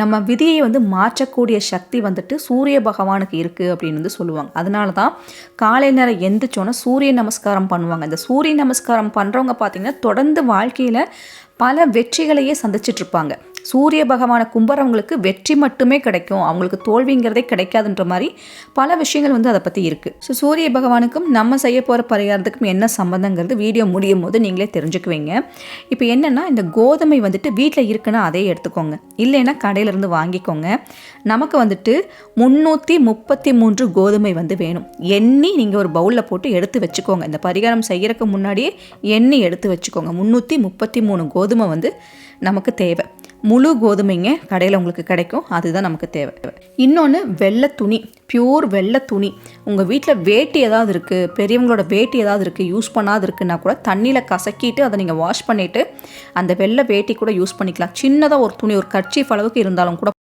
நம்ம விதியை வந்து மாற்றக்கூடிய சக்தி வந்துட்டு சூரிய பகவானுக்கு இருக்குது அப்படின்னு வந்து சொல்லுவாங்க. அதனால தான் காலை நேரம் எந்திரிச்சோன்னே சூரிய நமஸ்காரம் பண்ணுவாங்க. இந்த சூரிய நமஸ்காரம் பண்ணுறவங்க பார்த்திங்கன்னா தொடர்ந்து வாழ்க்கையில் பல வெற்றிகளையே சந்திச்சிட்ருப்பாங்க. சூரிய பகவானை கும்பரவங்களுக்கு வெற்றி மட்டுமே கிடைக்கும். அவங்களுக்கு தோல்விங்கிறதே கிடைக்காதுன்ற மாதிரி பல விஷயங்கள் வந்து அதை பற்றி இருக்குது ஸோ சூரிய பகவானுக்கும் நம்ம செய்ய போகிற பரிகாரத்துக்கும் என்ன சம்மந்தங்கிறது வீடியோ முடியும் போது நீங்களே தெரிஞ்சுக்குவீங்க. இப்போ என்னென்னா இந்த கோதுமை வந்துட்டு வீட்டில் இருக்குன்னா அதே எடுத்துக்கோங்க. இல்லைன்னா கடையிலேருந்து வாங்கிக்கோங்க. நமக்கு வந்துட்டு முந்நூற்றி முப்பத்தி மூன்று கோதுமை வந்து வேணும். எண்ணி நீங்கள் ஒரு பவுலில் போட்டு எடுத்து வச்சுக்கோங்க. இந்த பரிகாரம் செய்கிறதுக்கு முன்னாடியே எண்ணி எடுத்து வச்சுக்கோங்க. முந்நூற்றி முப்பத்தி மூணு கோதுமை கோதுமை வந்து நமக்கு தேவை. முழு கோதுமைங்க கடையில் உங்களுக்கு கிடைக்கும். அதுதான் நமக்கு தேவை. இன்னொன்று வெள்ளை துணி. பியூர் வெள்ளை துணி. உங்கள் வீட்டில் வேட்டி ஏதாவது இருக்குது பெரியவங்களோட வேட்டி ஏதாவது இருக்குது யூஸ் பண்ணாது இருக்குன்னா கூட தண்ணியில் கசக்கிட்டு அதை நீங்கள் வாஷ் பண்ணிவிட்டு அந்த வெள்ளை வேட்டி கூட யூஸ் பண்ணிக்கலாம். சின்னதாக ஒரு துணி ஒரு கட்சி அளவுக்கு இருந்தாலும் கூட